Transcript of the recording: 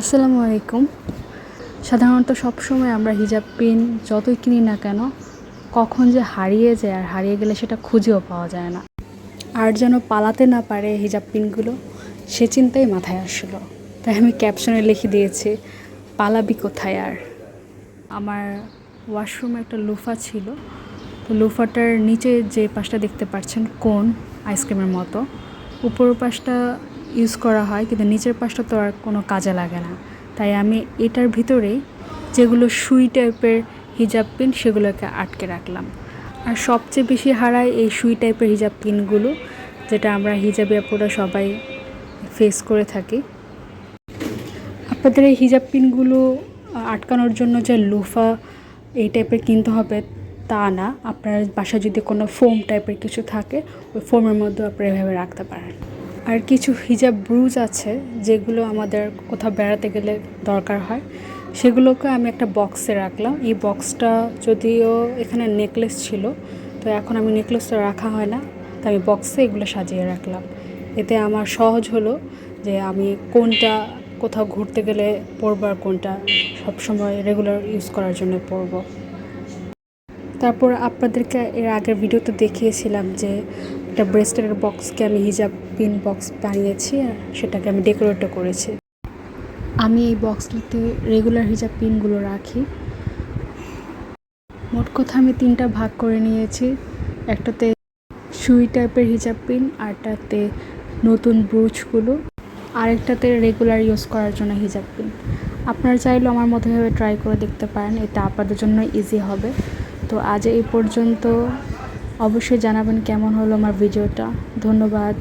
আসসালামু আলাইকুম। সাধারণত সবসময় আমরা হিজাব পিন যতই কিনি না কেন, কখন যে হারিয়ে যায় আর হারিয়ে গেলে সেটা খুঁজেও পাওয়া যায় না। আর যেন পালাতে না পারে হিজাব পিনগুলো, সে চিন্তাই মাথায় আসলো। তাই আমি ক্যাপশনে লিখে দিয়েছি, পালাবি কোথায় আর? আমার ওয়াশরুমে একটা লুফা ছিল। তো লুফাটার নিচে যে পাশটা দেখতে পাচ্ছেন, কোন আইসক্রিমের মতো, উপর পাশটা ইউজ করা হয়, কিন্তু নিচের পাশটা তো আর কোনো কাজে লাগে না। তাই আমি এটার ভিতরেই যেগুলো সুই টাইপের হিজাব পিন সেগুলোকে আটকে রাখলাম। আর সবচেয়ে বেশি হারায় এই সুই টাইপের হিজাব পিনগুলো যেটা আমরা হিজাবে আপুরা সবাই ফেস করে থাকি। আপনাদের এই হিজাব পিনগুলো আটকানোর জন্য যে লুফা এই টাইপের কিনতে হবে তা না। আপনার বাসায় যদি কোনো ফোম টাইপের কিছু থাকে, ওই ফোমের মধ্যে আপনারা এভাবে রাখতে পারেন। আর কিছু হিজাব ব্রুজ আছে যেগুলো আমাদের কোথাও বেড়াতে গেলে দরকার হয়। সেগুলোকে আমি একটা বক্সে রাখলাম। এই বক্সটা যদিও এখানে নেকলেস ছিল, তো এখন আমি নেকলেসটা রাখা হয় না তো আমি বক্সে এগুলো সাজিয়ে রাখলাম। এতে আমার সহজ হলো যে আমি কোনটা কোথাও ঘুরতে গেলে পরবো আর কোনটা সবসময় রেগুলার ইউজ করার জন্য পরবো। তারপর আপনাদেরকে এর আগের ভিডিওতে দেখিয়েছিলাম যে একটা ব্রেসলেটের বক্সকে আমি হিজাব পিন বক্স বানিয়েছি আর সেটাকে আমি ডেকোরেটও করেছি। আমি এই বক্সটাতে রেগুলার হিজাব পিনগুলো রাখি। মোট কথা আমি তিনটা ভাগ করে নিয়েছি। একটাতে সুই টাইপের হিজাব পিন আরটাতে নতুন ব্রুচগুলো আরেকটাতে রেগুলার ইউজ করার জন্য হিজাব পিন আপনারা চাইলেও আমার মতো ভাবে ট্রাই করে দেখতে পারেন, এটা আপনাদের জন্য ইজি হবে। তো আজ এই পর্যন্ত অবশ্যই জানাবেন কেমন হলো আমার ভিডিওটা। ধন্যবাদ।